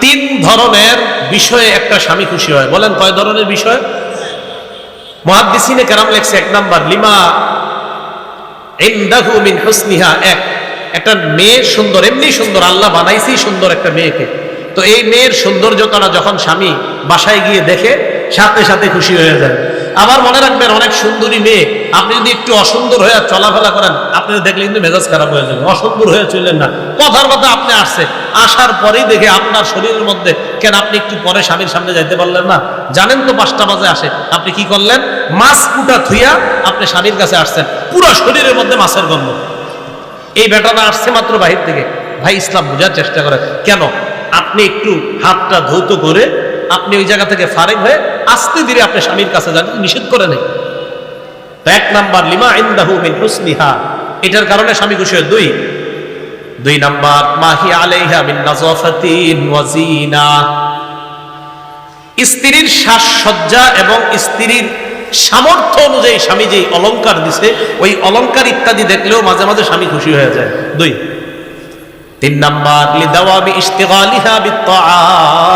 তিন ধরনের বিষয়ে একটা স্বামী খুশি হয়। বলেন কয় ধরনের বিষয়? মহাদ্দিসিনে কেরাম লেখছে এক নাম্বার, লিমা মিন হুসনিহা, এক। একটা মেয়ে সুন্দর, এমনি সুন্দর, আল্লাহ বানাইছি সুন্দর একটা মেয়েকে। তো এই মেয়ের সৌন্দর্যতাটা যখন স্বামী বাসায় গিয়ে দেখে, সাথে সাথে খুশি হয়ে যায়। আবার মনে রাখবেন, অনেক সুন্দরী মেয়ে। আপনি যদি একটু অসুন্দর হয়ে চলাফেরা করেন আপনি দেখলে কিন্তু মেজাজ খারাপ হয়ে যাবে। অসুন্দর হয়ে চললেন না। কথার কথা আপনি আসছে। আসার পরেই দেখে আপনার শরীরের মধ্যে, কেন আপনি একটু পরে স্বামীর সামনে যাইতে পারলেন না? জানেন তো পাঁচটা বাজে আসে। আপনি কি করলেন? মাছ কুটা থুইয়া আপনি স্বামীর কাছে আসছেন। পুরো শরীরের মধ্যে মাছের গন্ধ। এই বেটাটা আসছে মাত্র বাহির থেকে। ভাই, ইসলাম বোঝার চেষ্টা করে। কেন? আপনি একটু হাতটা ধৌত করে আপনি ওই জায়গা থেকে ফারেক হয়ে আস্তে ধীরে আপনি স্বামীর কাছে যান, নিষেধ করে নেই। এক নাম্বার, লিমা ইন্দাহু মিন হুসনিহা। এটার কারণে স্বামী খুশি হয়। দুই। দুই নাম্বার, মাহি আলাইহা মিন নাজাফাতিন ওয়া জিনা স্ত্রীর সাজসজ্জা এবং স্ত্রীর সামর্থ্য অনুযায়ী স্বামী যে অলংকার দিছে, ওই অলংকার ইত্যাদি দেখলেও মাঝে মাঝে স্বামী খুশি হয়ে যায়। দুই। তিন নাম্বার, লিদাওয়ামি ইশতিগালিহা বিত্তাআত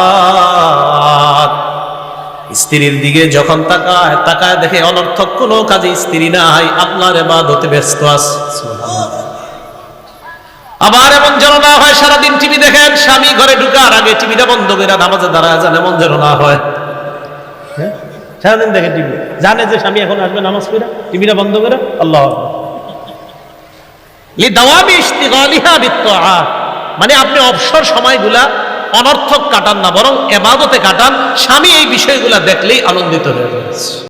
স্ত্রীর দিকে যখন তাকায় তাকায় দেখে অনর্থক কোনো কাজে স্ত্রী নাই আপনার এবাদতে ব্যস্ত আছে। আবার এমন যেন না হয় সারাদিন টিভি দেখেন স্বামী ঘরে ঢুকার আগে টিভিটা বন্ধ করে নামাজে দাঁড়ায় যান এমন যেন না হয়। হ্যাঁ? সারাদিন দেখে টিভি। জানে যে স্বামী এখন আসবে নামাজ পড়ে টিভিটা বন্ধ করে আল্লাহ মানে আপনি অবসর সময়গুলা অনর্থক কাটান না বরং এবাদতে কাটান। স্বামী এই বিষয়গুলা দেখলেই আনন্দিত হয়ে যাচ্ছে